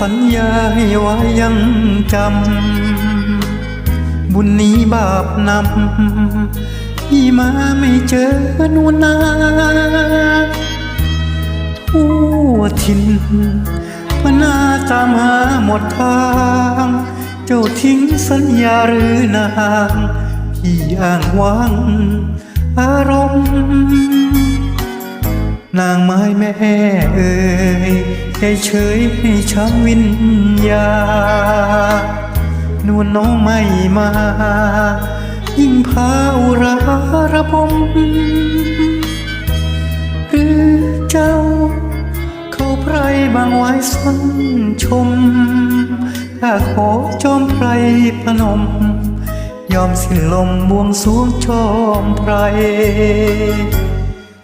สัญญาให้ไว้ยังจำ บุญนี้บาปนำที่มาไม่เจอนูนนาทั่วถิ่นพนาตามหาหมดทาง เจ้าทิ้งสัญญาหรือนางพี่อ้างวางอารมณ์ นางไม้แม่เอ่ย ใจเฉยให้ช้ำวิญญาณนวลน้องไม่มา ยิ่งพาอุราระบมหรือเจ้า เขาไพรบางไว้สันชม ถ้าขอจอมไพรพนม ยอมสิ้นลมบวงสวงจอมไพร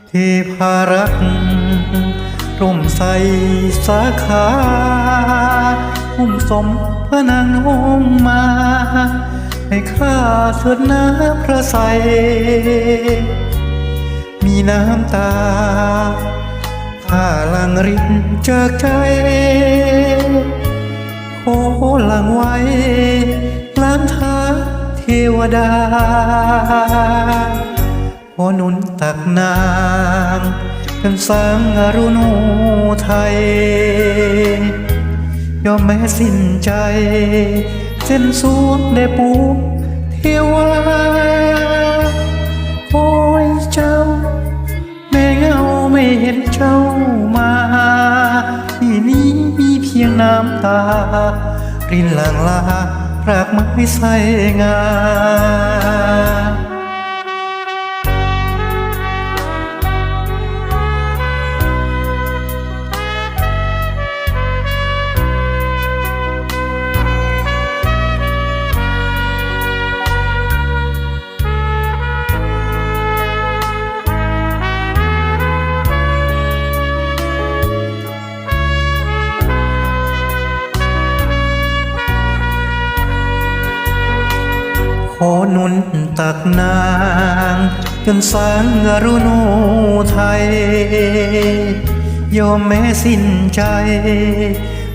เทพารักษ์ ร่มใสสาขาหุ้มสมพระนางน้องมาให้ข้าเถิดน้ำพระใส มีน้ำตาข้าลังรินจากใจโอ้หลังไว้ล้านทาเทวดาพอหนุนตักนาง เป็นสร้างอรุณูไทย ยอมแม้สิ้นใจ เส้นสวงได้ปูเทวาโอ้ยเจ้า แม่เงาไม่เห็นเจ้ามาที่นี้มีเพียงน้ำตา รินหลังลารากไม้ใส่งา อหนุนตักนาง จนสร้างรุณูไทย ยอมแม้สิ้นใจ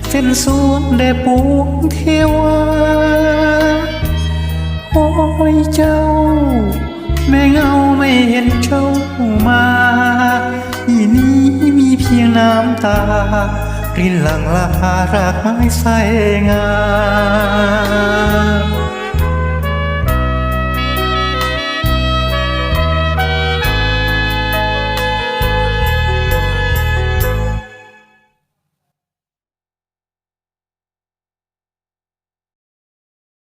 เส้นสวงได้ปวงเทวาโอ้ยเจ้า แม่เงาไม่เห็นเจ้ามาที่นี้มีเพียงน้ำตา รินหลังลาหารากไม้ใสงาม